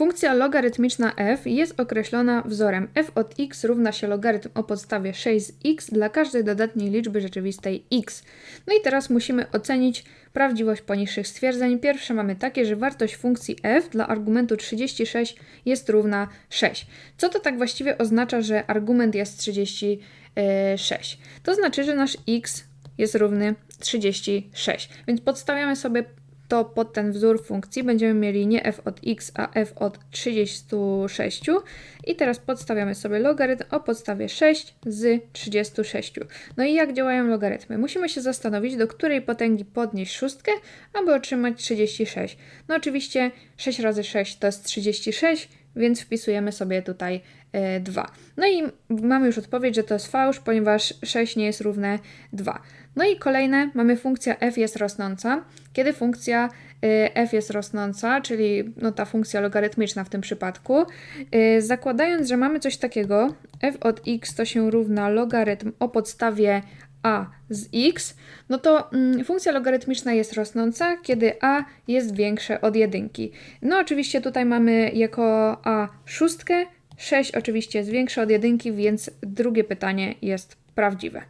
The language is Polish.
Funkcja logarytmiczna f jest określona wzorem f od x równa się logarytm o podstawie 6 z x dla każdej dodatniej liczby rzeczywistej x. No i teraz musimy ocenić prawdziwość poniższych stwierdzeń. Pierwsze mamy takie, że wartość funkcji f dla argumentu 36 jest równa 6. Co to tak właściwie oznacza, że argument jest 36? To znaczy, że nasz x jest równy 36. Więc podstawiamy sobie to pod ten wzór funkcji będziemy mieli nie f od x, a f od 36. I teraz podstawiamy sobie logarytm o podstawie 6 z 36. No i jak działają logarytmy? Musimy się zastanowić, do której potęgi podnieść szóstkę, aby otrzymać 36. No oczywiście 6 razy 6 to jest 36, więc wpisujemy sobie tutaj e, 2. No i mamy już odpowiedź, że to jest fałsz, ponieważ 6 nie jest równe 2. No i kolejne, mamy funkcja f jest rosnąca. Kiedy funkcja y, f jest rosnąca, czyli no, ta funkcja logarytmiczna w tym przypadku, y, zakładając, że mamy coś takiego, f od x to się równa logarytm o podstawie a z x, no to mm, funkcja logarytmiczna jest rosnąca, kiedy a jest większe od jedynki. No oczywiście tutaj mamy jako a szóstkę, 6 oczywiście jest większe od jedynki, więc drugie pytanie jest prawdziwe.